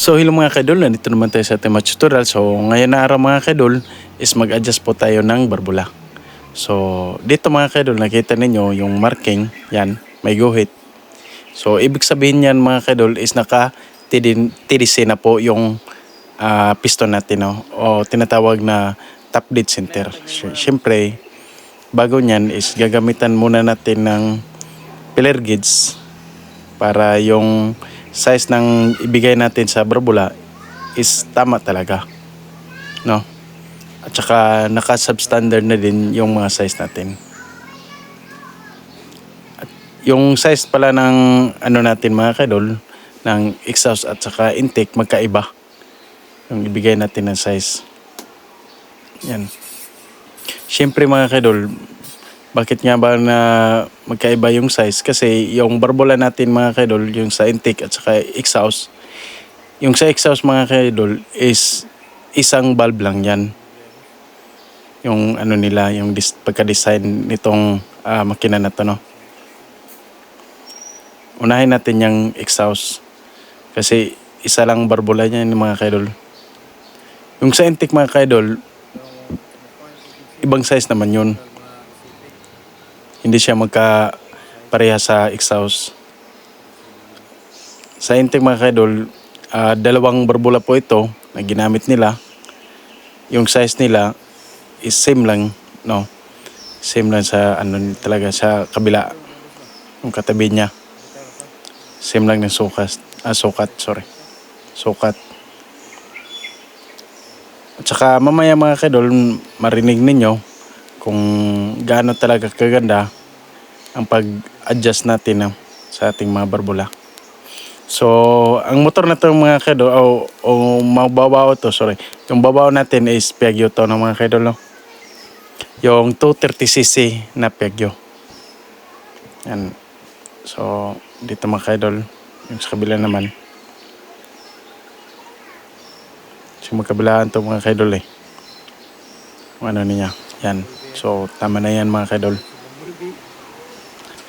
So hello mga kaidol, nandito naman tayo sa ating tutorial. So ngayon na araw mga kaidol is mag-adjust po tayo ng barbula. So dito mga kaidol nakita ninyo yung marking, yan, may guhit. So ibig sabihin yan mga kaidol is naka TDC na po yung ah, piston natin no? o tinatawag na top dead center. Siyempre, bago niyan is gagamitan muna natin ng pillar gauge para yung size ng ibigay natin sa barbula is tama talaga. No? At saka naka-substandard na din yung mga size natin. At yung size pala ng ano natin mga kadol, ng exhaust at saka intake magkaiba. Yung ibigay natin ng size. Yan. Siyempre mga kadol, bakit nga ba na magkaiba yung size? Kasi yung barbula natin mga kaidol, yung sa intake at saka exhaust, yung sa exhaust mga kaidol is isang valve lang yan. Yung ano nila, yung dis- pagka-design nitong ah, makina na to, no? Unahin natin yung exhaust. Kasi isa lang barbula niya mga kaidol. Yung sa intake mga kaidol, ibang size naman yun hindi siya magka pareha sa exhaust. Sa intake mga kaidol, ah, dalawang barbula po ito na ginamit nila. Yung size nila is same lang, no? Same lang sa ano talaga sa kabila. Yung katabi niya. Same lang ng sukat. Ah, sukat, sorry. Sukat. At saka mamaya mga kaidol, marinig ninyo kung gaano talaga kaganda ang pag-adjust natin no, sa ating mga barbula. So, ang motor na to mga kedo, o, o mababaw to, sorry. Yung babaw natin is Piaggio to ng mga kedo, no? Yung 230cc na Piaggio. Yan. So, dito mga kedol, yung sa kabila naman. So, magkabilaan to mga kedol eh. Ano niya. Yan. So, tama na yan mga kaidol.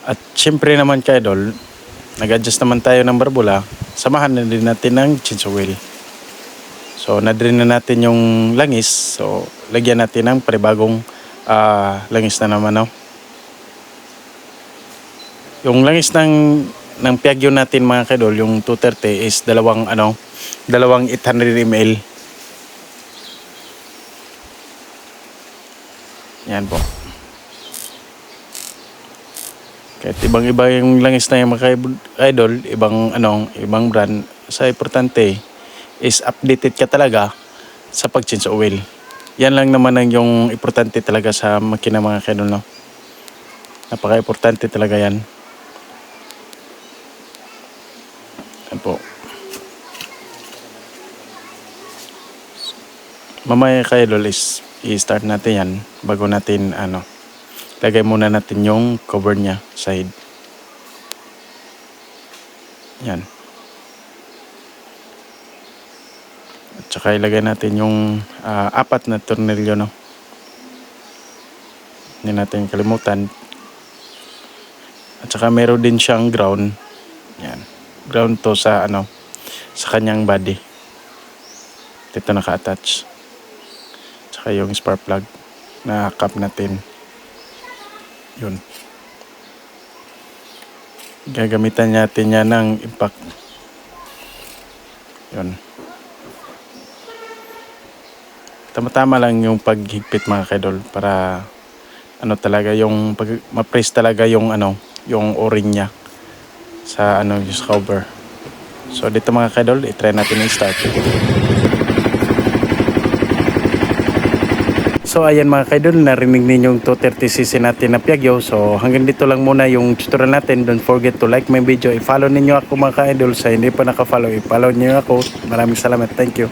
At syempre naman kaidol, nag-adjust naman tayo ng barbula, samahan na din natin ng chinso wheel. So, na-drain na natin yung langis. So, lagyan natin ng panibagong ah, langis na naman. No? Yung langis ng ng Piaggio natin mga kaidol, yung 230 is dalawang ano, dalawang 800 ml. Yan po. Kahit ibang iba yung langis na yung mga idol, ibang ano, ibang brand, sa importante is updated ka talaga sa pag-change oil. Yan lang naman ang yung importante talaga sa makina mga kaidol, no? Napaka-importante talaga yan. Yan po. Mamaya kaidol is i-start natin yan bago natin ano lagay muna natin yung cover niya side. Yan. At saka ilagay natin yung ah, apat na tornilyo no? Hindi natin kalimutan. At saka meron din siyang ground. Yan. Ground to sa ano sa kanyang body. Dito naka-attach Tsaka yung spark plug na cap natin. Yun. Gagamitan natin yan ng impact. Yun. Tama-tama lang yung paghigpit mga kedol para ano talaga yung pag ma-press talaga yung ano yung o-ring niya sa ano yung cover. So dito mga kedol, i-try natin i-start. So ayan mga kaidol, narinig ninyo yung 230cc natin na Piaggio. So hanggang dito lang muna yung tutorial natin. Don't forget to like my video. I-follow ninyo ako mga kaidol. Sa hindi pa naka-follow, i-follow ninyo ako. Maraming salamat. Thank you.